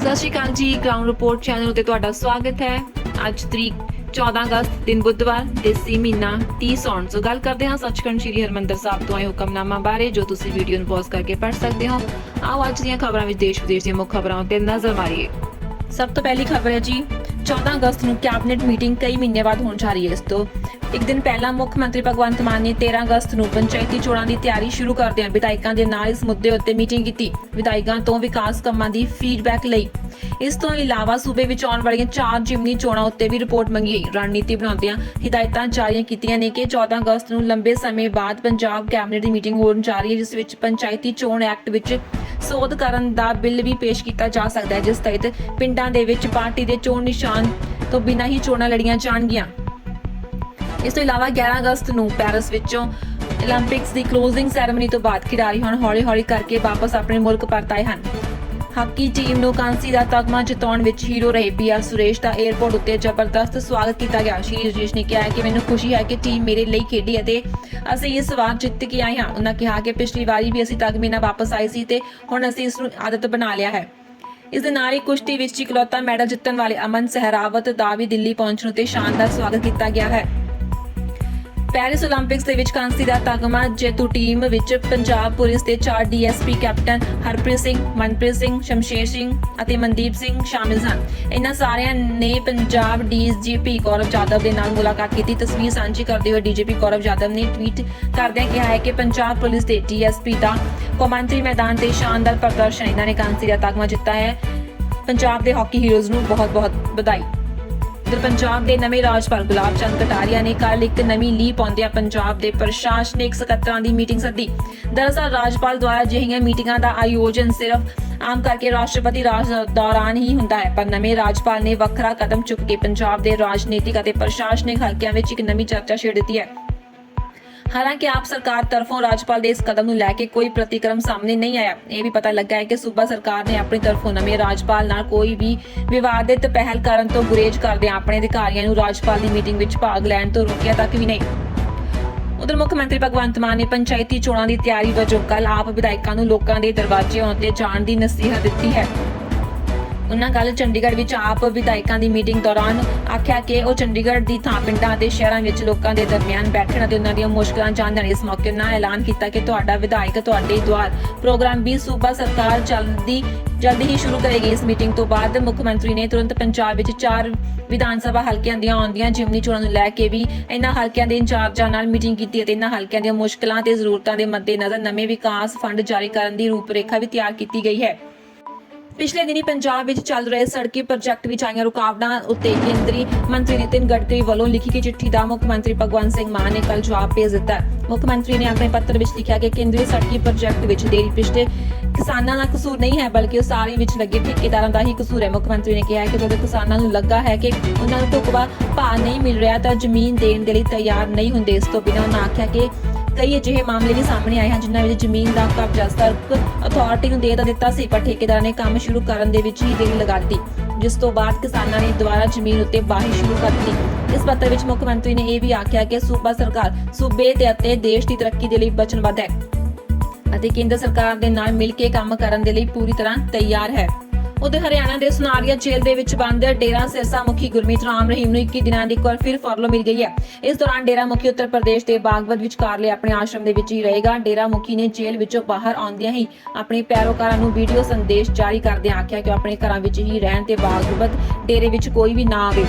ਸਤਿ ਸ਼੍ਰੀ ਅਕਾਲ ਜੀ ground report channel ਉਤੇ ਤੁਹਾਡਾ ਸਵਾਗਤ ਹੈ। ਅੱਜ ਤਰੀਕ 14 ਅਗਸਤ, ਦਿਨ ਬੁੱਧਵਾਰ ਦੇਸੀ ਮਹੀਨਾ 30 ਸੌਣ ਸੋ ਗੱਲ ਕਰਦੇ ਹਾਂ ਸੱਚਖੰਡ ਸ੍ਰੀ ਹਰਮੰਦਰ ਸਾਹਿਬ ਤੋਂ ਆਏ ਹੁਕਮਨਾਮਾ ਬਾਰੇ, ਜੋ ਤੁਸੀਂ ਵੀਡੀਓ ਨੂੰ ਪੌਜ਼ ਕਰਕੇ ਪੜ੍ਹ ਸਕਦੇ ਹੋ। ਆਓ ਅੱਜ ਦੀਆਂ ਖਬਰਾਂ ਵਿੱਚ ਦੇਸ਼ ਵਿਦੇਸ਼ ਦੀਆਂ ਮੁੱਖ ਖਬਰਾਂ ਉੱਤੇ ਨਜ਼ਰ ਮਾਰੀਏ। ਸਭ ਤੋਂ ਪਹਿਲੀ ਖਬਰ ਹੈ ਜੀ 14 ਅਗਸਤ ਨੂੰ ਕੈਬਨਿਟ ਮੀਟਿੰਗ ਕਈ ਮਹੀਨੇ ਬਾਅਦ ਹੋਣ ਜਾ ਰਹੀ ਹੈ ਇਸ ਤੋਂ। ਇੱਕ ਦਿਨ ਪਹਿਲਾਂ ਮੁੱਖ ਮੰਤਰੀ ਭਗਵੰਤ ਮਾਨ ਨੇ 13 ਅਗਸਤ ਨੂੰ ਪੰਚਾਇਤੀ ਚੋਣਾਂ ਦੀ ਤਿਆਰੀ ਸ਼ੁਰੂ ਕਰਦਿਆਂ ਵਿਧਾਇਕਾਂ ਦੇ ਨਾਲ ਇਸ ਮੁੱਦੇ ਉੱਤੇ ਮੀਟਿੰਗ ਕੀਤੀ। ਵਿਧਾਇਕਾਂ ਤੋਂ ਵਿਕਾਸ ਕੰਮਾਂ ਦੀ ਫੀਡਬੈਕ ਲਈ। ਇਸ ਤੋਂ ਇਲਾਵਾ ਸੂਬੇ ਵਿੱਚ ਆਉਣ ਵਾਲੀਆਂ ਚਾਰ ਜਿਮਨੀ ਚੋਣਾਂ ਉੱਤੇ ਵੀ ਰਿਪੋਰਟ ਮੰਗੀ ਗਈ। ਰਣਨੀਤੀ ਬਣਾਉਂਦਿਆਂ ਹਦਾਇਤਾਂ ਜਾਰੀ ਕੀਤੀਆਂ ਨੇ ਕਿ 14 ਅਗਸਤ ਨੂੰ ਲੰਬੇ ਸਮੇਂ ਬਾਅਦ ਪੰਜਾਬ ਕੈਬਨਿਟ ਦੀ ਮੀਟਿੰਗ ਹੋਣ ਜਾ ਰਹੀ ਹੈ, ਜਿਸ ਵਿੱਚ ਪੰਚਾਇਤੀ ਚੋਣ ਐਕਟ ਵਿੱਚ ਸੋਧ ਕਰਨ ਦਾ ਬਿੱਲ ਵੀ ਪੇਸ਼ ਕੀਤਾ ਜਾ ਸਕਦਾ ਹੈ, ਜਿਸ ਤਹਿਤ ਪਿੰਡਾਂ ਦੇ ਵਿੱਚ ਪਾਰਟੀ ਦੇ ਚੋਣ ਨਿਸ਼ਾਨ ਤੋਂ ਬਿਨਾਂ ਹੀ ਚੋਣਾਂ ਲੜੀਆਂ ਜਾਣਗੀਆਂ। ਇਸ ਤੋਂ ਇਲਾਵਾ 11 ਅਗਸਤ ਨੂੰ ਪੈਰਿਸ ਵਿੱਚੋਂ 올림픽ਸ ਦੀ ক্লোজিং ਸੈਰੇਮਨੀ ਤੋਂ ਬਾਅਦ ਖਿਡਾਰੀ ਹੁਣ ਹੌਲੀ-ਹੌਲੀ ਕਰਕੇ ਵਾਪਸ ਆਪਣੇ ਮੁਲਕ ਪਰਤ ਆਏ ਹਨ। ਹਾਕੀ ਟੀਮ ਨੂੰ ਕਾਂਸੀ ਦਾ ਤਗਮਾ ਜਿਤਾਉਣ ਵਿੱਚ ਹੀਰੋ ਰਹੇ ਪੀਆਰ ਸੁਰੇਸ਼ ਦਾ 에어ਪੋਰਟ ਉੱਤੇ ਜ਼ਬਰਦਸਤ ਸਵਾਗਤ ਕੀਤਾ ਗਿਆ। ਸ਼੍ਰੀ ਰਜੇਸ਼ ਨੇ ਕਿਹਾ ਕਿ ਮੈਨੂੰ ਖੁਸ਼ੀ ਹੈ ਕਿ ਟੀਮ ਮੇਰੇ ਲਈ ਖੇਡੀ ਅਤੇ ਅਸੀਂ ਇਸ ਵਾਰ ਜਿੱਤ ਕੇ ਆਏ ਹਾਂ। ਉਹਨਾਂ ਕਿਹਾ ਕਿ ਪਿਛਲੀ ਵਾਰੀ ਵੀ ਅਸੀਂ ਤਗਮੇ ਨਾਲ ਵਾਪਸ ਆਏ ਸੀ ਤੇ ਹੁਣ ਅਸੀਂ ਇਸ ਨੂੰ ਆਦਤ ਬਣਾ ਲਿਆ ਹੈ। ਇਸ ਦੇ ਨਾਲ ਹੀ ਕੁਸ਼ਤੀ ਵਿੱਚ ਇਕਲੌਤਾ ਮੈਡਲ ਜਿੱਤਣ ਵਾਲੇ ਅਮਨ ਸਹਿਰਾਵਤ ਦਾ ਵੀ ਦਿੱਲੀ ਪਹੁੰਚਣ ਉਤੇ ਸ਼ਾਨਦਾਰ ਸਵਾਗਤ ਕੀਤਾ ਗਿਆ ਹੈ। ਪੈਰਿਸ 올림픽ਸ ਦੇ ਵਿੱਚ ਕਾਂਸੀ ਦਾ ਤਗਮਾ, ਜੇਤੂ ਟੀਮ ਵਿੱਚ ਪੰਜਾਬ ਪੁਲਿਸ ਦੇ 4 ਡੀਐਸਪੀ ਕੈਪਟਨ ਹਰਪ੍ਰੀਤ ਸਿੰਘ, ਮਨਪ੍ਰੀਤ ਸਿੰਘ, ਸ਼ਮਸ਼ੇਰ ਸਿੰਘ ਅਤੇ ਮਨਦੀਪ ਸਿੰਘ ਸ਼ਾਮਿਲ ਸਨ। ਇਹਨਾਂ ਸਾਰਿਆਂ ਨੇ ਪੰਜਾਬ ਡੀਜੀਪੀ ਗੌਰਵ ਜਾਦਵ ਦੇ ਨਾਲ ਮੁਲਾਕਾਤ ਕੀਤੀ। ਤਸਵੀਰ ਸਾਂਝੀ ਕਰਦੇ ਹੋਏ ਡੀਜੀਪੀ ਗੌਰਵ ਜਾਦਵ ਨੇ ਟਵੀਟ ਕਰਦਿਆਂ ਕਿਹਾ ਹੈ ਕਿ ਪੰਜਾਬ ਪੁਲਿਸ ਦੇ ਡੀਐਸਪੀ ਦਾ ਕੌਮਾਂਤਰੀ ਮੈਦਾਨ ਤੇ ਸ਼ਾਨਦਾਰ ਪ੍ਰਦਰਸ਼ਨ ਇਹਨਾਂ ਨੇ ਕਾਂਸੀ ਦਾ ਤਗਮਾ ਜਿੱਤਾ ਹੈ। ਪੰਜਾਬ ਦੇ ਹਾਕੀ ਹੀਰੋਜ਼ ਨੂੰ ਬਹੁਤ-ਬਹੁਤ ਵਧਾਈ। ਉਧਰ ਪੰਜਾਬ ਦੇ ਨਵੇਂ ਰਾਜਪਾਲ ਗੁਲਾਬ ਚੰਦ ਕਟਾਰੀਆ ਨੇ ਕੱਲ ਇੱਕ ਨਵੀਂ ਲੀਹ ਪਾਉਂਦਿਆਂ ਪੰਜਾਬ ਦੇ ਪ੍ਰਸ਼ਾਸਨਿਕ ਸਕੱਤਰਾਂ ਦੀ ਮੀਟਿੰਗ ਸੱਦੀ। ਦਰਅਸਲ ਰਾਜਪਾਲ ਦੁਆਰਾ ਅਜਿਹੀਆਂ ਮੀਟਿੰਗਾਂ ਦਾ ਆਯੋਜਨ ਸਿਰਫ ਆਮ ਕਰਕੇ ਰਾਸ਼ਟਰਪਤੀ ਰਾਜ ਦੌਰਾਨ ਹੀ ਹੁੰਦਾ ਹੈ, ਪਰ ਨਵੇਂ ਰਾਜਪਾਲ ਨੇ ਵੱਖਰਾ ਕਦਮ ਚੁੱਕ ਕੇ ਪੰਜਾਬ ਦੇ ਰਾਜਨੀਤਿਕ ਅਤੇ ਪ੍ਰਸ਼ਾਸਨਿਕ ਹਲਕਿਆਂ ਵਿੱਚ ਇੱਕ ਨਵੀਂ ਚਰਚਾ ਛੇੜ ਦਿੱਤੀ ਹੈ। ਹਾਲਾਂਕਿ ਆਪ ਸਰਕਾਰ ਤਰਫੋਂ ਰਾਜਪਾਲ ਦੇ ਇਸ ਕਦਮ ਨੂੰ ਲੈ ਕੇ ਕੋਈ ਪ੍ਰਤੀਕਰਮ ਸਾਹਮਣੇ ਨਹੀਂ ਆਇਆ। ਇਹ ਵੀ ਪਤਾ ਲੱਗਾ ਹੈ ਕਿ ਸੂਬਾ ਸਰਕਾਰ ਨੇ ਆਪਣੀ ਤਰਫੋਂ ਨਵੇਂ ਰਾਜਪਾਲ ਨਾਲ ਕੋਈ ਵੀ ਵਿਵਾਦਿਤ ਪਹਿਲ ਕਰਨ ਤੋਂ ਗੁਰੇਜ਼ ਕਰਦਿਆਂ ਆਪਣੇ ਅਧਿਕਾਰੀਆਂ ਨੂੰ ਰਾਜਪਾਲ ਦੀ ਮੀਟਿੰਗ ਵਿੱਚ ਭਾਗ ਲੈਣ ਤੋਂ ਰੋਕਿਆ ਤੱਕ ਵੀ ਨਹੀਂ। ਉਧਰ ਮੁੱਖ ਮੰਤਰੀ ਭਗਵੰਤ ਮਾਨ ਨੇ ਪੰਚਾਇਤੀ ਚੋਣਾਂ ਦੀ ਤਿਆਰੀ ਵਜੋਂ ਕੱਲ ਆਪ ਵਿਧਾਇਕਾਂ ਨੂੰ ਲੋਕਾਂ ਦੇ ਦਰਵਾਜ਼ੇ ਆਉਣ ਤੇ ਜਾਣ ਦੀ ਨਸੀਹਤ ਦਿੱਤੀ ਹੈ। ਉਹਨਾਂ ਕੱਲ ਚੰਡੀਗੜ੍ਹ ਵਿੱਚ ਆਪ ਵਿਧਾਇਕਾਂ ਦੀ ਮੀਟਿੰਗ ਦੌਰਾਨ ਆਖਿਆ ਕਿ ਉਹ ਚੰਡੀਗੜ੍ਹ ਦੀ ਥਾਂ ਪਿੰਡਾਂ ਅਤੇ ਸ਼ਹਿਰਾਂ ਵਿੱਚ ਲੋਕਾਂ ਦੇ ਦਰਮਿਆਨ ਬੈਠਣ ਅਤੇ ਉਹਨਾਂ ਦੀਆਂ ਮੁਸ਼ਕਲਾਂ ਜਾਣਨ ਇਸ ਮੌਕੇ ਉਹਨਾਂ ਐਲਾਨ ਕੀਤਾ ਕਿ ਤੁਹਾਡਾ ਵਿਧਾਇਕ ਤੁਹਾਡੇ ਦੁਆਰ ਪ੍ਰੋਗਰਾਮ ਵੀ ਸੂਬਾ ਸਰਕਾਰ ਜਲਦੀ ਜਲਦੀ ਹੀ ਸ਼ੁਰੂ ਕਰੇਗੀ। ਇਸ ਮੀਟਿੰਗ ਤੋਂ ਬਾਅਦ ਮੁੱਖ ਮੰਤਰੀ ਨੇ ਤੁਰੰਤ ਪੰਜਾਬ ਵਿੱਚ ਚਾਰ ਵਿਧਾਨ ਸਭਾ ਹਲਕਿਆਂ ਦੀਆਂ ਆਉਂਦੀਆਂ ਜਿਮਨੀ ਚੋਣਾਂ ਨੂੰ ਲੈ ਕੇ ਵੀ ਇਹਨਾਂ ਹਲਕਿਆਂ ਦੇ ਇੰਚਾਰਜਾਂ ਨਾਲ ਮੀਟਿੰਗ ਕੀਤੀ ਅਤੇ ਇਹਨਾਂ ਹਲਕਿਆਂ ਦੀਆਂ ਮੁਸ਼ਕਲਾਂ ਤੇ ਜ਼ਰੂਰਤਾਂ ਦੇ ਮੱਦੇਨਜ਼ਰ ਨਵੇਂ ਵਿਕਾਸ ਫੰਡ ਜਾਰੀ ਕਰਨ ਦੀ ਰੂਪਰੇਖਾ ਵੀ ਤਿਆਰ ਕੀਤੀ ਗਈ ਹੈ। ਪਿਛਲੇ ਦਿਨੀ ਪੰਜਾਬ ਵਿੱਚ ਚੱਲ ਰਹੇ ਸੜਕੀ ਪ੍ਰੋਜੈਕਟ ਵਿੱਚ ਆਈਆਂ ਰੁਕਾਵਟਾਂ ਉੱਤੇ ਕੇਂਦਰੀ ਮੰਤਰੀ ਨਿਤਿਨ ਗਡਕਰੀ ਵੱਲੋਂ ਲਿਖੀ ਗਈ ਚਿੱਠੀ ਦਾ ਮੁੱਖ ਮੰਤਰੀ ਭਗਵੰਤ ਸਿੰਘ ਮਾਨ ਨੇ ਕੱਲ ਜਵਾਬ ਭੇਜ ਦਿੱਤਾ ਮੁੱਖ ਮੰਤਰੀ ਨੇ ਆਪਣੇ ਪੱਤਰ ਵਿੱਚ ਲਿਖਿਆ ਕਿ ਕੇਂਦਰੀ ਸੜਕੀ ਪ੍ਰੋਜੈਕਟ ਵਿੱਚ ਦੇਰੀ ਪਿਛਲੇ ਕਿਸਾਨਾਂ ਦਾ ਕਸੂਰ ਨਹੀਂ ਹੈ, ਬਲਕਿ ਉਹ ਉਸਾਰੀ ਵਿੱਚ ਲੱਗੇ ਠੇਕੇਦਾਰਾਂ ਦਾ ਹੀ ਕਸੂਰ ਹੈ। ਮੁੱਖ ਮੰਤਰੀ ਨੇ ਕਿਹਾ ਕਿ ਜਦੋਂ ਕਿਸਾਨਾਂ ਨੂੰ ਲੱਗਾ ਹੈ ਕਿ ਉਹਨਾਂ ਨੂੰ ਢੁਕਵਾ ਭਾਅ ਨਹੀਂ ਮਿਲ ਰਿਹਾ ਤਾਂ ਜ਼ਮੀਨ ਦੇਣ ਦੇ ਲਈ ਤਿਆਰ ਨਹੀਂ ਹੁੰਦੇ। ਇਸ ਤੋਂ ਬਿਨਾਂ ਉਹਨਾਂ ਆਖਿਆ ਕਿ ਕਈ ਅਜਿਹੇ ਮਾਮਲੇ ਵੀ ਸਾਹਮਣੇ ਆਏ ਹਨ, ਜਿਨ੍ਹਾਂ ਵਿੱਚ ਜ਼ਮੀਨ ਦਾ ਕਬਜ਼ਾ ਸਰਕ ਅਥਾਰਟੀ ਨੂੰ ਦੇ ਤਾਂ ਦਿੱਤਾ ਸੀ, ਪਰ ਠੇਕੇਦਾਰ ਨੇ ਕੰਮ ਸ਼ੁਰੂ ਕਰਨ ਦੇ ਵਿੱਚ ਹੀ ਦੇਰੀ ਲਗਾ ਦਿੱਤੀ, ਜਿਸ ਤੋਂ ਬਾਅਦ ਕਿਸਾਨਾਂ ਨੇ ਦੁਬਾਰਾ ਜ਼ਮੀਨ ਉੱਤੇ ਵਾਹੀ ਸ਼ੁਰੂ ਕਰ ਦਿੱਤੀ। ਇਸ ਪੱਤਰ ਵਿੱਚ ਮੁੱਖ ਮੰਤਰੀ ਨੇ ਇਹ ਵੀ ਆਖਿਆ ਕਿ ਸੂਬਾ ਸਰਕਾਰ ਸੂਬੇ ਤੇ ਅਤੇ ਦੇਸ਼ ਦੀ ਤਰੱਕੀ ਦੇ ਲਈ ਵਚਨਬੱਧ ਹੈ ਅਤੇ ਕੇਂਦਰ ਸਰਕਾਰ ਦੇ ਨਾਲ ਮਿਲ ਕੇ ਕੰਮ ਕਰਨ ਦੇ ਲਈ ਪੂਰੀ ਤਰ੍ਹਾਂ ਤਿਆਰ ਹੈ। ਉਧਰ ਹਰਿਆਣਾ ਦੇ ਸੁਨਾਰੀਆ ਜੇਲ੍ਹ ਦੇ ਵਿੱਚ ਬੰਦ ਡੇਰਾ ਸਿਰਸਾ ਮੁਖੀ ਗੁਰਮੀਤ ਰਾਮ ਰਹੀਮ ਨੂੰ 21 ਦਿਨਾਂ ਦੀ ਇੱਕ ਵਾਰ ਫਿਰ ਫਰਲੋ ਮਿਲ ਗਈ ਹੈ। ਇਸ ਦੌਰਾਨ ਡੇਰਾ ਮੁਖੀ ਉੱਤਰ ਪ੍ਰਦੇਸ਼ ਦੇ ਬਾਗਵਤ ਵਿਚਕਾਰਲੇ ਆਪਣੇ ਆਸ਼ਰਮ ਦੇ ਵਿੱਚ ਹੀ ਰਹੇਗਾ। ਡੇਰਾ ਮੁਖੀ ਨੇ ਜੇਲ੍ਹ ਵਿੱਚੋਂ ਬਾਹਰ ਆਉਂਦਿਆਂ ਹੀ ਆਪਣੇ ਪੈਰੋਕਾਰਾਂ ਨੂੰ ਵੀਡੀਓ ਸੰਦੇਸ਼ ਜਾਰੀ ਕਰਦਿਆਂ ਆਖਿਆ ਕਿ ਆਪਣੇ ਘਰਾਂ ਵਿੱਚ ਹੀ ਰਹਿਣ ਤੇ ਬਾਗਵਤ ਡੇਰੇ ਵਿੱਚ ਕੋਈ ਵੀ ਨਾ ਆਵੇ।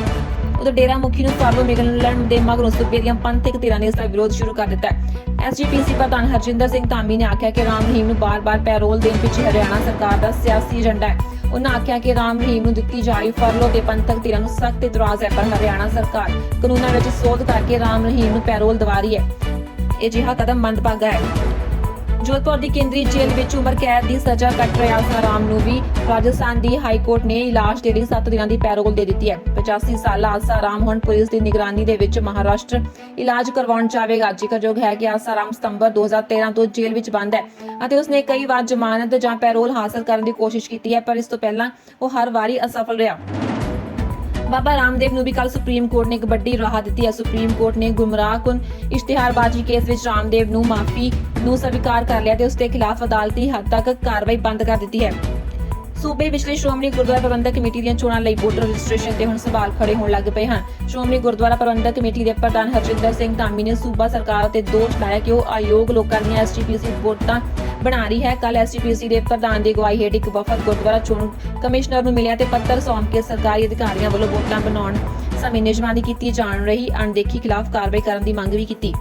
ਉਧਰ ਡੇਰਾ ਮੁਖੀ ਨੂੰ ਫਾਰਲੋ ਮਿਲਣ ਦੇ ਮਗਰੋਂ ਸੂਬੇ ਦੀਆਂ ਪੰਥਕ ਧਿਰਾਂ ਨੇ ਇਸ ਦਾ ਵਿਰੋਧ ਸ਼ੁਰੂ ਕਰ ਦਿੱਤਾ ਹੈ। ਐਸਜੀਪੀਸੀ ਪ੍ਰਧਾਨ ਹਰਜਿੰਦਰ ਸਿੰਘ ਧਾਮੀ ਨੇ ਆਖਿਆ ਕਿ ਰਾਮ ਰਹੀਮ ਨੂੰ ਬਾਰ-ਬਾਰ ਪੈਰੋਲ ਦੇਣ ਪਿੱਛੇ ਹਰਿਆਣਾ ਸਰਕਾਰ ਦਾ ਸਿਆਸੀ ਏਜੰਡਾ ਹੈ। ਉਹਨਾਂ ਆਖਿਆ ਕਿ ਰਾਮ ਰਹੀਮ ਨੂੰ ਦਿੱਤੀ ਜਾ ਰਹੀ ਫਰਲੋ ਤੇ ਪੰਥਕ ਧਿਰਾਂ ਨੂੰ ਸਖਤ ਇਤਰਾਜ਼ ਹੈ, ਪਰ ਹਰਿਆਣਾ ਸਰਕਾਰ ਕਾਨੂੰਨਾਂ ਵਿੱਚ ਸੋਧ ਕਰਕੇ ਰਾਮ ਰਹੀਮ ਨੂੰ ਪੈਰੋਲ ਦਿਵਾ ਰਹੀ ਹੈ। ਇਹ ਜਿਹਾ ਕਦਮ ਮੰਦਭਾਗਾ ਹੈ। ਜੋਧਪੁਰ ਦੀ ਕੇਂਦਰੀ ਜੇਲ੍ਹ ਵਿੱਚ ਉਮਰ ਕੈਦ ਦੀ ਸਜ਼ਾ ਕੱਟ ਰਿਹਾ ਆਸਾਰਾਮ ਨੂੰ ਵੀ। ਰਾਜਸਥਾਨ ਦੀ ਹਾਈ ਕੋਰਟ ਨੇ ਇਲਾਜ ਦੇ ਲਈ 7 ਦਿਨਾਂ ਦੀ ਪੈਰੋਲ ਦੇ ਦਿੱਤੀ ਹੈ। 85 ਸਾਲਾ ਆਸਾਰਾਮ ਹੁਣ ਪੁਲਿਸ ਦੀ ਨਿਗਰਾਨੀ ਦੇ ਵਿੱਚ ਮਹਾਰਾਸ਼ਟਰ ਇਲਾਜ ਕਰਵਾਉਣ ਜਾਵੇਗਾ। ਜ਼ਿਕਰਯੋਗ ਹੈ ਕਿ ਆਸਾਰਾਮ ਸਤੰਬਰ 2013 ਤੋਂ ਜੇਲ੍ਹ ਵਿੱਚ ਬੰਦ ਹੈ ਅਤੇ ਉਸਨੇ ਕਈ ਵਾਰ ਜ਼ਮਾਨਤ ਜਾਂ ਪੈਰੋਲ ਹਾਸਲ ਕਰਨ ਦੀ ਕੋਸ਼ਿਸ਼ ਕੀਤੀ ਹੈ, ਪਰ ਇਸ ਤੋਂ ਪਹਿਲਾਂ ਉਹ ਹਰ ਵਾਰੀ ਅਸਫਲ ਰਿਹਾ। ਬਾਬਾ ਰਾਮਦੇਵ ਨੂੰ ਵੀ ਕੱਲ ਸੁਪਰੀਮ ਕੋਰਟ ਨੇ ਇੱਕ ਵੱਡੀ ਰਾਹਤ ਦਿੱਤੀ ਹੈ। ਸੁਪਰੀਮ ਕੋਰਟ ਨੇ ਗੁੰਮਰਾਹਕੁਨ ਇਸ਼ਤਿਹਾਰਬਾਜ਼ੀ ਕੇਸ ਵਿੱਚ ਰਾਮਦੇਵ ਨੂੰ ਮਾਫੀ ਨੂੰ ਸਵੀਕਾਰ ਕਰ ਲਿਆ ਤੇ ਉਸ ਦੇ ਖਿਲਾਫ ਅਦਾਲਤੀ ਹੱਦ ਤੱਕ ਕਾਰਵਾਈ ਬੰਦ ਕਰ ਦਿੱਤੀ ਹੈ। ਸੂਬੇ ਵਿਚਲੇ ਸ਼੍ਰੋਮਣੀ ਗੁਰਦੁਆਰਾ ਪ੍ਰਬੰਧਕ ਕਮੇਟੀ ਦੀਆਂ ਚੋਣਾਂ ਲਈ ਵੋਟਰ ਰਜਿਸਟ੍ਰੇਸ਼ਨ ਤੇ ਹੁਣ ਸਵਾਲ ਖੜੇ ਹੋਣ ਲੱਗ ਪਏ ਹਨ। ਸ਼੍ਰੋਮਣੀ ਗੁਰਦੁਆਰਾ ਪ੍ਰਬੰਧਕ ਕਮੇਟੀ ਦੇ ਪ੍ਰਧਾਨ ਹਰਜਿੰਦਰ ਸਿੰਘ ਧਾਮੀ ਨੇ ਸੂਬਾ ਸਰਕਾਰ ਤੇ ਦੋਸ਼ ਲਾਇਆ ਕਿ ਉਹ ਆਯੋਗ ਲੋਕਾਂ ਦੀਆਂ ਐਸਜੀਪੀਸੀ ਵੋਟਾਂ ਬਣਾ ਰਹੀ ਹੈ। ਕੱਲ ਐਸਜੀਪੀਸੀ ਦੇ ਪ੍ਰਧਾਨ ਦੀ ਅਗਵਾਈ ਹੇਠ ਇੱਕ ਵਫਦ ਗੁਰਦੁਆਰਾ ਚੋਣ ਕਮਿਸ਼ਨਰ ਨੂੰ ਮਿਲਿਆ ਤੇ ਪੱਤਰ ਸੌਂਪ ਕੇ ਸਰਕਾਰੀ ਅਧਿਕਾਰੀਆਂ ਵੱਲੋਂ ਵੋਟਾਂ ਬਣਾਉਣ ਸਮੇਂ ਨਿਯਮਾਂ ਕੀਤੀ ਜਾਣ ਰਹੀ ਅਣਦੇਖੀ ਖਿਲਾਫ ਕਾਰਵਾਈ ਕਰਨ ਦੀ ਮੰਗ ਵੀ ਕੀਤੀ।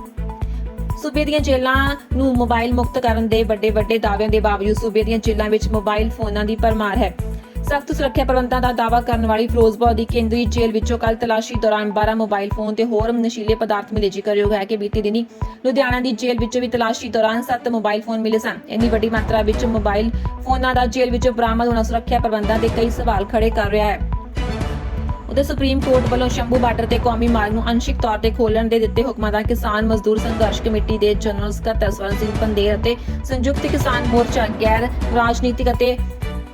ਸੂਬੇ ਦੀਆਂ ਜੇਲ੍ਹਾਂ ਨੂੰ ਮੋਬਾਈਲ ਮੁਕਤ ਕਰਨ ਦੇ ਵੱਡੇ ਵੱਡੇ ਦਾਅਵਿਆਂ ਦੇ ਬਾਵਜੂਦ ਸੂਬੇ ਦੀਆਂ ਜੇਲ੍ਹਾਂ ਵਿੱਚ ਮੋਬਾਈਲ ਫੋਨਾਂ ਦੀ ਭਰਮਾਰ ਹੈ। ਸਖਤ ਸੁਰੱਖਿਆ ਪ੍ਰਬੰਧਾਂ ਦਾ ਦਾਅਵਾ ਕਰਨ ਵਾਲੀ ਫਿਰੋਜ਼ਪੁਰ ਦੀ ਕੇਂਦਰੀ ਜੇਲ੍ਹ ਵਿੱਚੋਂ ਕੱਲ ਤਲਾਸ਼ੀ ਦੌਰਾਨ 12 ਮੋਬਾਈਲ ਫੋਨ ਤੇ ਹੋਰ ਨਸ਼ੀਲੇ ਪਦਾਰਥ ਮਿਲੇ ਜ਼ਿਕਰਯੋਗ ਹੈ ਕਿ ਬੀਤੀ ਦਿਨੀ ਲੁਧਿਆਣਾ ਦੀ ਜੇਲ੍ਹ ਵਿੱਚੋਂ ਵੀ ਤਲਾਸ਼ੀ ਦੌਰਾਨ 7 ਮੋਬਾਈਲ ਫੋਨ ਮਿਲੇ ਸਨ। ਇੰਨੀ ਵੱਡੀ ਮਾਤਰਾ ਵਿੱਚ ਮੋਬਾਈਲ ਫੋਨਾਂ ਦਾ ਜੇਲ੍ਹ ਵਿੱਚੋਂ ਬਰਾਮਦ ਹੋਣਾ ਸੁਰੱਖਿਆ ਪ੍ਰਬੰਧਾਂ ਦੇ ਕਈ ਸਵਾਲ ਖੜੇ ਕਰ ਰਿਹਾ ਹੈ। ਉਤੇ ਸੁਪਰੀਮ ਕੋਰਟ ਵੱਲੋਂ ਸ਼ੰਭੂ ਬਾਰਡਰ ਤੇ ਕੌਮੀ ਮਾਰਗ ਨੂੰ ਅੰਸ਼ਿਕ ਤੌਰ ਤੇ ਖੋਲਣ ਦੇ ਦਿੱਤੇ ਹੁਕਮਾਂ ਦਾ ਕਿਸਾਨ ਮਜ਼ਦੂਰ ਸੰਘਰਸ਼ ਕਮੇਟੀ ਦੇ ਜਨਰਲ ਸਕੱਤਰ ਸਵਰਨ ਸਿੰਘ ਪੰਦੇਰ ਅਤੇ ਸੰਯੁਕਤ ਕਿਸਾਨ ਮੋਰਚਾ ਗੈਰ ਰਾਜਨੀਤਿਕ ਅਤੇ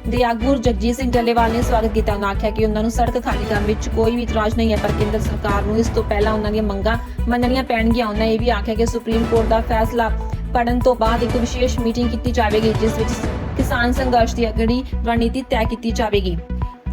ਦੇ ਆਗੂ ਜਗਜੀਤ ਸਿੰਘ ਡੱਲੇਵਾਲ ਨੇ ਸਵਾਗਤ ਕੀਤਾ। ਉਹਨਾਂ ਆਖਿਆ ਕਿ ਉਹਨਾਂ ਨੂੰ ਸੜਕ ਖਾਲੀ ਕਰਨ ਵਿੱਚ ਕੋਈ ਵੀ ਇਤਰਾਜ਼ ਨਹੀਂ ਹੈ, ਪਰ ਕੇਂਦਰ ਸਰਕਾਰ ਨੂੰ ਇਸ ਤੋਂ ਪਹਿਲਾਂ ਉਹਨਾਂ ਦੀਆਂ ਮੰਗਾਂ ਮੰਨਣੀਆਂ ਪੈਣਗੀਆਂ। ਉਹਨਾਂ ਇਹ ਵੀ ਆਖਿਆ ਕਿ ਸੁਪਰੀਮ ਕੋਰਟ ਦਾ ਫੈਸਲਾ ਪੜਨ ਤੋਂ ਬਾਅਦ ਇੱਕ ਵਿਸ਼ੇਸ਼ ਮੀਟਿੰਗ ਕੀਤੀ ਜਾਵੇਗੀ, ਜਿਸ ਵਿੱਚ ਕਿਸਾਨ ਸੰਘਰਸ਼ ਦੀ ਅਗੜੀ ਰਣਨੀਤੀ ਤੈਅ ਕੀਤੀ ਜਾਵੇਗੀ।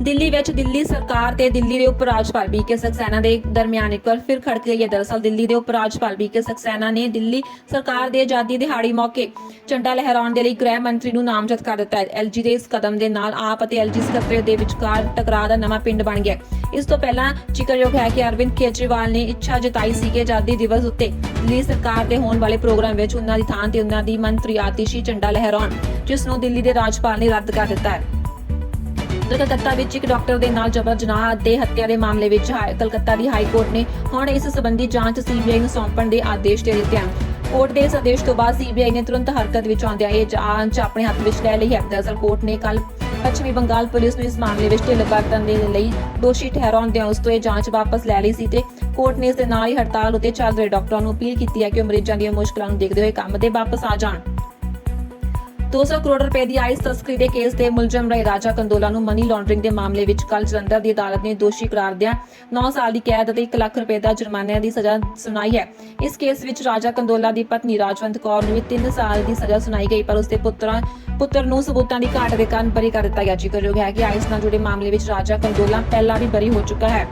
ਦਿੱਲੀ ਵਿੱਚ ਦਿੱਲੀ ਸਰਕਾਰ ਤੇ ਦਿੱਲੀ ਦੇ ਉਪ ਰਾਜਪਾਲ ਬੀਕੇ ਸਕਸੈਨਾ ਦੇ ਦਰਮਿਆਨ ਇੱਕ ਵਾਰ ਫਿਰ ਖੜਕ ਗਈ ਹੈ। ਦਰਅਸਲ ਦਿੱਲੀ ਦੇ ਉਪ ਰਾਜਪਾਲ ਬੀਕੇ ਸਕਸੈਨਾ ਨੇ ਦਿੱਲੀ ਸਰਕਾਰ ਦੇ ਆਜ਼ਾਦੀ ਦਿਹਾੜੀ ਮੌਕੇ ਝੰਡਾ ਲਹਿਰਾਉਣ ਦੇ ਲਈ ਗ੍ਰਹਿ ਮੰਤਰੀ ਨੂੰ ਨਾਮਜ਼ਦ ਕਰ ਦਿੱਤਾ ਹੈ। ਐਲਜੀ ਦੇ ਇਸ ਕਦਮ ਦੇ ਨਾਲ ਆਪ ਅਤੇ ਐਲਜੀ ਸਕੱਤਰੇਤ ਦੇ ਵਿਚਕਾਰ ਟਕਰਾਅ ਦਾ ਨਵਾਂ ਪਿੰਡ ਬਣ ਗਿਆ ਇਸ ਤੋਂ ਪਹਿਲਾਂ ਜ਼ਿਕਰਯੋਗ ਹੈ ਕਿ ਅਰਵਿੰਦ ਕੇਜਰੀਵਾਲ ਨੇ ਇੱਛਾ ਜਤਾਈ ਸੀ ਕਿ ਆਜ਼ਾਦੀ ਦਿਵਸ ਉੱਤੇ ਦਿੱਲੀ ਸਰਕਾਰ ਦੇ ਹੋਣ ਵਾਲੇ ਪ੍ਰੋਗਰਾਮ ਵਿੱਚ ਉਹਨਾਂ ਦੀ ਥਾਂ ਤੇ ਉਹਨਾਂ ਦੀ ਮੰਤਰੀ ਆਤਿਸ਼ੀ ਝੰਡਾ ਲਹਿਰਾਉਣ, ਜਿਸ ਨੂੰ ਦਿੱਲੀ ਦੇ ਰਾਜਪਾਲ ਨੇ ਰੱਦ ਕਰ ਦਿੱਤਾ ਹੈ। ਕਲਕੱਤਾ ਵਿੱਚ ਇੱਕ ਡਾਕਟਰ ਦੇ ਨਾਲ ਜਬਰ ਜਨਾਹ ਅਤੇ ਹੱਤਿਆ ਦੇ ਮਾਮਲੇ ਵਿੱਚ ਹਾਈ- ਕਲਕੱਤਾ ਦੀ ਹਾਈ ਕੋਰਟ ਨੇ ਹੁਣ ਇਸ ਸੰਬੰਧੀ ਜਾਂਚ ਸੀਬੀਆਈ ਨੂੰ ਸੌਂਪਣ ਦੇ ਆਦੇਸ਼ ਦੇ ਦਿੱਤੇ ਹਨ। ਕੋਰਟ ਦੇ ਇਸ ਆਦੇਸ਼ ਤੋਂ ਬਾਅਦ ਸੀਬੀਆਈ ਨੇ ਤੁਰੰਤ ਹਰਕਤ ਵਿੱਚ ਆਉਂਦਿਆਂ ਇਹ ਜਾਂਚ ਆਪਣੇ ਹੱਥ ਵਿੱਚ ਲੈ ਲਈ ਹੈ। ਦਰਅਸਲ ਕੋਰਟ ਨੇ ਕੱਲ ਪੱਛਮੀ ਬੰਗਾਲ ਪੁਲਿਸ ਨੂੰ ਇਸ ਮਾਮਲੇ ਵਿੱਚ ਢਿੱਲ ਵਰਤਣ ਦੇ ਲਈ ਦੋਸ਼ੀ ਠਹਿਰਾਉਂਦਿਆਂ ਉਸ ਤੋਂ ਇਹ ਜਾਂਚ ਵਾਪਸ ਲੈ ਲਈ ਸੀ ਤੇ ਕੋਰਟ ਨੇ ਇਸ ਦੇ ਨਾਲ ਹੀ ਹੜਤਾਲ ਉਤੇ ਚੱਲ ਰਹੇ ਡਾਕਟਰਾਂ ਨੂੰ ਅਪੀਲ ਕੀਤੀ ਹੈ ਕਿ ਉਹ ਮਰੀਜ਼ਾਂ ਦੀਆਂ ਮੁਸ਼ਕਲਾਂ ਨੂੰ ਦੇਖਦੇ ਹੋਏ ਕੰਮ ਤੇ ਵਾਪਸ ਆ ਜਾਣ। 200 ਕਰੋੜ ਰੁਪਏ ਦੀ ਆਈਸ ਤਸਕਰੀ ਦੇ ਕੇਸ ਦੇ ਮੁਲਜ਼ਮ ਰਹੇ ਰਾਜਾ ਕੰਦੋਲਾ ਨੂੰ ਮਨੀ ਲਾਂਡਰਿੰਗ ਦੇ ਮਾਮਲੇ ਵਿੱਚ ਕੱਲ ਜਲੰਧਰ ਦੀ ਅਦਾਲਤ ਨੇ ਦੋਸ਼ੀ ਕਰਾਰਦਿਆਂ 9 ਸਾਲ ਦੀ ਕੈਦ ਅਤੇ 1 ਲੱਖ ਰੁਪਏ ਦਾ ਜੁਰਮਾਨੇ ਦੀ ਸਜ਼ਾ ਸੁਣਾਈ ਹੈ। ਇਸ ਕੇਸ ਵਿੱਚ ਰਾਜਾ ਕੰਦੋਲਾ ਦੀ ਪਤਨੀ ਰਾਜਵੰਤ ਕੌਰ ਨੂੰ ਵੀ 3 ਸਾਲ ਦੀ ਸਜ਼ਾ ਸੁਣਾਈ ਗਈ, ਪਰ ਉਸਦੇ ਪੁੱਤਰਾਂ, ਪੁੱਤਰ ਨੂੰ ਸਬੂਤਾਂ ਦੀ ਘਾਟ ਦੇ ਕਾਰਨ ਬਰੀ ਕਰ ਦਿੱਤਾ ਗਿਆ। ਜ਼ਿਕਰਯੋਗ ਹੈ ਕਿ ਆਈਸ ਨਾਲ ਜੁੜੇ ਮਾਮਲੇ ਵਿੱਚ ਰਾਜਾ ਕੰਦੋਲਾ ਪਹਿਲਾਂ ਵੀ ਬਰੀ ਹੋ ਚੁੱਕਾ ਹੈ।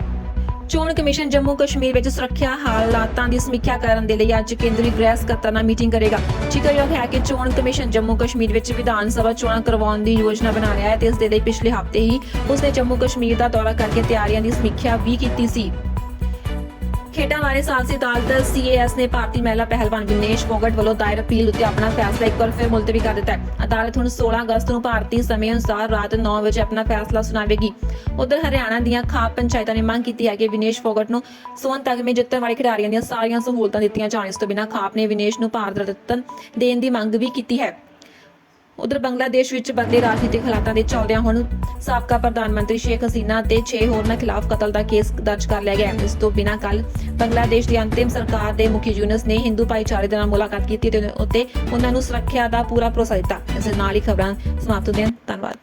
ਚੋਣ ਕਮਿਸ਼ਨ ਜੰਮੂ ਕਸ਼ਮੀਰ ਵਿੱਚ ਸੁਰੱਖਿਆ ਹਾਲਾਤਾਂ ਦੀ ਸਮੀਖਿਆ ਕਰਨ ਦੇ ਲਈ ਅੱਜ ਕੇਂਦਰੀ ਗ੍ਰਹਿ ਸਕੱਤਰ ਨਾਲ ਮੀਟਿੰਗ ਕਰੇਗਾ। ਜ਼ਿਕਰਯੋਗ ਹੈ ਕਿ ਚੋਣ ਕਮਿਸ਼ਨ ਜੰਮੂ ਕਸ਼ਮੀਰ ਵਿੱਚ ਵਿਧਾਨ ਸਭਾ ਚੋਣਾਂ ਕਰਵਾਉਣ ਦੀ ਯੋਜਨਾ ਬਣਾ ਰਿਹਾ ਹੈ ਤੇ ਇਸ ਦੇ ਲਈ ਪਿਛਲੇ ਹਫ਼ਤੇ ਹੀ ਉਸਨੇ ਜੰਮੂ ਕਸ਼ਮੀਰ ਦਾ ਦੌਰਾ ਕਰਕੇ ਤਿਆਰੀਆਂ ਦੀ ਸਮੀਖਿਆ ਵੀ ਕੀਤੀ ਸੀ। ਖੇਡਾਂ ਬਾਰੇ ਸਾਲਸੀ ਅਦਾਲਤ ਸੀਏਐਸ ਨੇ ਭਾਰਤੀ ਮਹਿਲਾ ਪਹਿਲਵਾਨ ਵਿਨੇਸ਼ ਫੋਗਟ ਵੱਲੋਂ ਦਾਇਰ ਅਪੀਲ ਉੱਤੇ ਆਪਣਾ ਫੈਸਲਾ ਇੱਕ ਵਾਰ ਫਿਰ ਮੁਲਤਵੀ ਕਰ ਦਿੱਤਾ ਹੈ। ਅਦਾਲਤ ਹੁਣ 16 ਅਗਸਤ ਨੂੰ ਭਾਰਤੀ ਸਮੇਂ ਅਨੁਸਾਰ ਰਾਤ 9 ਵਜੇ ਆਪਣਾ ਫੈਸਲਾ ਸੁਣਾਵੇਗੀ। ਉਧਰ ਹਰਿਆਣਾ ਦੀਆਂ ਖਾਪ ਪੰਚਾਇਤਾਂ ਨੇ ਮੰਗ ਕੀਤੀ ਹੈ ਕਿ ਵਿਨੇਸ਼ ਫੋਗਟ ਨੂੰ ਸੋਨ ਤਗਮੇ ਜਿੱਤਣ ਵਾਲੇ ਖਿਡਾਰੀਆਂ ਦੀਆਂ ਸਾਰੀਆਂ ਸਹੂਲਤਾਂ ਦਿੱਤੀਆਂ ਜਾਣ। ਇਸ ਤੋਂ ਬਿਨਾਂ ਖਾਪ ਨੇ ਵਿਨੇਸ਼ ਨੂੰ ਭਾਰਤ ਰਤਨ ਦੇਣ ਦੀ ਮੰਗ ਵੀ ਕੀਤੀ ਹੈ। ਉਧਰ ਬੰਗਲਾਦੇਸ਼ ਵਿੱਚ ਬਦਲੇ ਰਾਜਨੀਤਿਕ ਹਾਲਾਤਾਂ ਦੇ ਚਲਦਿਆਂ ਹੁਣ ਸਾਬਕਾ ਪ੍ਰਧਾਨ ਮੰਤਰੀ ਸ਼ੇਖ ਹਸੀਨਾ ਤੇ 6 ਹੋਰਨਾਂ ਖਿਲਾਫ ਕਤਲ ਦਾ ਕੇਸ ਦਰਜ ਕਰ ਲਿਆ ਗਿਆ ਇਸ ਤੋਂ ਬਿਨਾਂ ਕੱਲ ਬੰਗਲਾਦੇਸ਼ ਦੀ ਅੰਤਿਮ ਸਰਕਾਰ ਦੇ ਮੁਖੀ ਯੂਨਸ ਨੇ ਹਿੰਦੂ ਭਾਈਚਾਰੇ ਦੇ ਨਾਲ ਮੁਲਾਕਾਤ ਕੀਤੀ ਤੇ ਉੱਤੇ ਉਹਨਾਂ ਨੂੰ ਸੁਰੱਖਿਆ ਦਾ ਪੂਰਾ ਭਰੋਸਾ ਦਿੱਤਾ। ਇਸ ਨਾਲ ਹੀ ਖਬਰਾਂ ਸਮਾਪਤ ਹੁੰਦੀਆਂ ਧੰਨਵਾਦ।